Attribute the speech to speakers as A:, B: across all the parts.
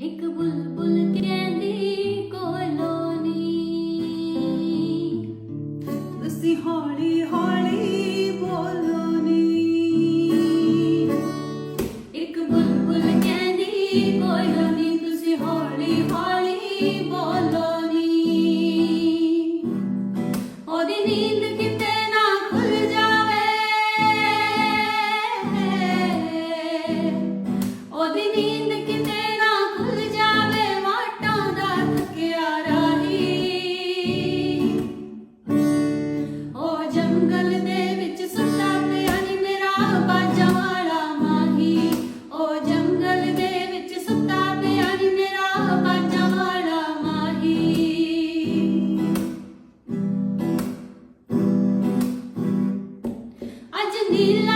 A: ਇੱਕ ਬੁਲਬੁਲ ਕਹਿੰਦੀ ਕੋਲੋਂ ਨੀ।
B: ਤੁਸੀਂ ਹੌਲੀ ਹੌਲੀ ਬੋਲੋ ਨੀ।
A: ਇੱਕ ਬੁਲਬੁਲ ਕਹਿੰਦੀ ਕੋਲੋਂ ਨੀ। ਤੁਸੀਂ ਹੌਲੀ ਹੌਲੀ ਬੋਲੋ। He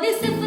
A: This is.